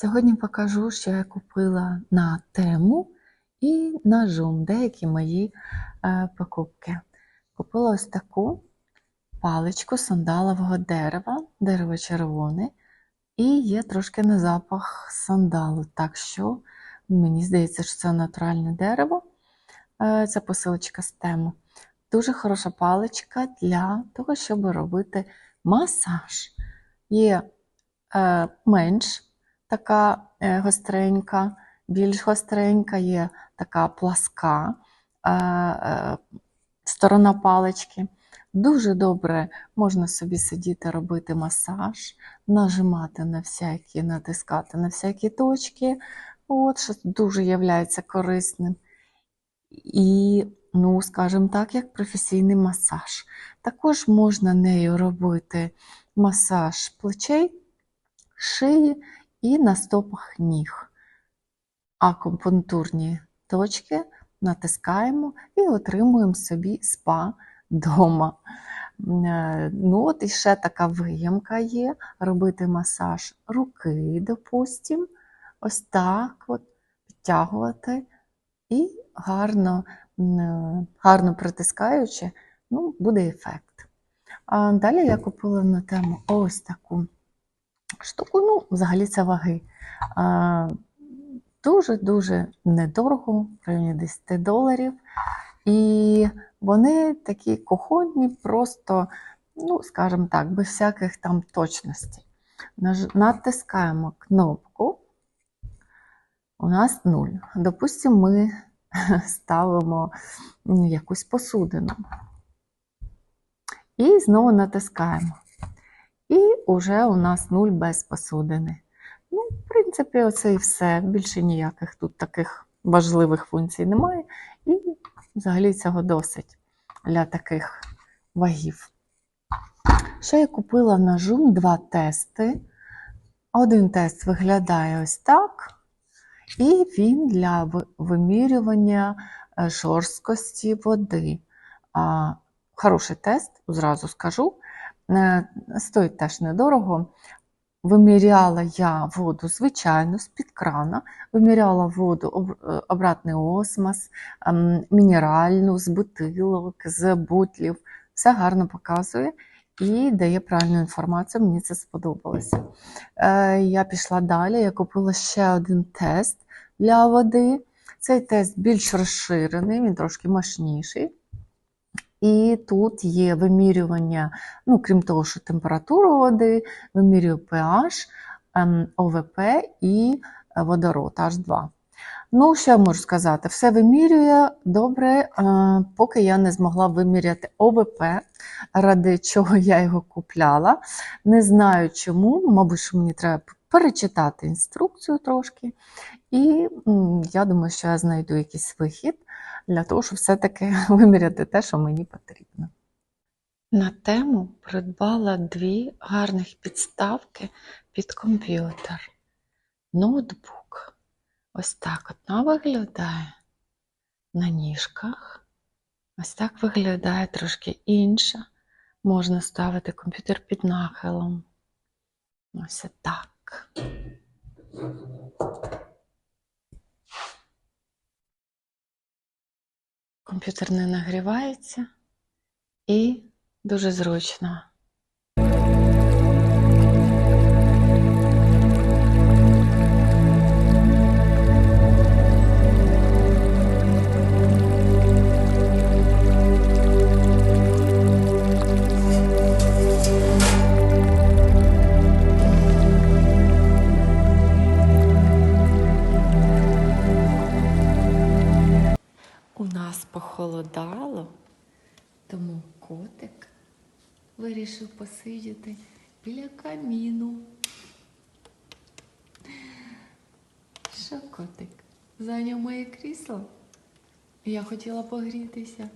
Сьогодні покажу, що я купила на тему і на жум деякі мої е, покупки. Купила ось таку паличку сандалового дерева, дерево червоне, і є трошки на запах сандалу. Так що мені здається, що це натуральне дерево. Це посилочка з тему. Дуже хороша паличка для того, щоб робити масаж. Є е, менш така е, гостренька, більш гостренька, є така пласка е, е, сторона палички. Дуже добре можна собі сидіти, робити масаж, нажимати на всякі, натискати на всякі точки. От, що дуже є корисним. І, ну, скажімо так, як професійний масаж. Також можна нею робити масаж плечей, шиї і на стопах ніг. Акупунктурні точки натискаємо і отримуємо собі спа вдома. Е, Ну, от і ще така виямка є. Робити масаж руки, допустимо. Ось так от підтягувати і гарно, гарно притискаючи, ну, буде ефект. А далі я купила на тему ось таку штуку. Ну, взагалі це ваги. Дуже-дуже недорого, в районі 10 доларів. І вони такі кухонні, просто, ну, скажімо так, без всяких там точностей. Натискаємо кнопку. У нас 0. Допустимо, ми ставимо якусь посудину. І знову натискаємо. І вже у нас 0 без посудини. Ну, в принципі, оце і все. Більше ніяких тут таких важливих функцій немає. І взагалі цього досить для таких вагів. Ще я купила на жум два тести. Один тест виглядає ось так. І він для вимірювання е, жорсткості води. Хороший тест, зразу скажу. Е, Стоїть теж недорого. Виміряла я воду, звичайно, з-під крана, виміряла воду е, обратний осмос, ем, мінеральну, з бутилок, з бутлів. Все гарно показує і дає правильну інформацію. Мені це сподобалося. Е, Я пішла далі, я купила ще один тест для води. Цей тест більш розширений, він трошки мощніший. І тут є вимірювання, ну, крім того, що температуру води, вимірює pH, ем, ОВП і е, водород H2. Ну, що я можу сказати? Все вимірює добре, е, поки я не змогла виміряти ОВП, ради чого я його купляла. Не знаю чому, мабуть, що мені треба перечитати інструкцію трошки. І я думаю, що я знайду якийсь вихід для того, щоб все-таки виміряти те, що мені потрібно. На тему придбала дві гарних підставки під комп'ютер. Ноутбук. Ось так одна виглядає на ніжках. Ось так виглядає трошки інша. Можна ставити комп'ютер під нахилом. Ось так. Комп'ютер не нагрівається і дуже зручно. Похолодало, тому котик вирішив посидіти біля каміну. Що котик? Зайняв моє крісло? Я хотіла погрітися.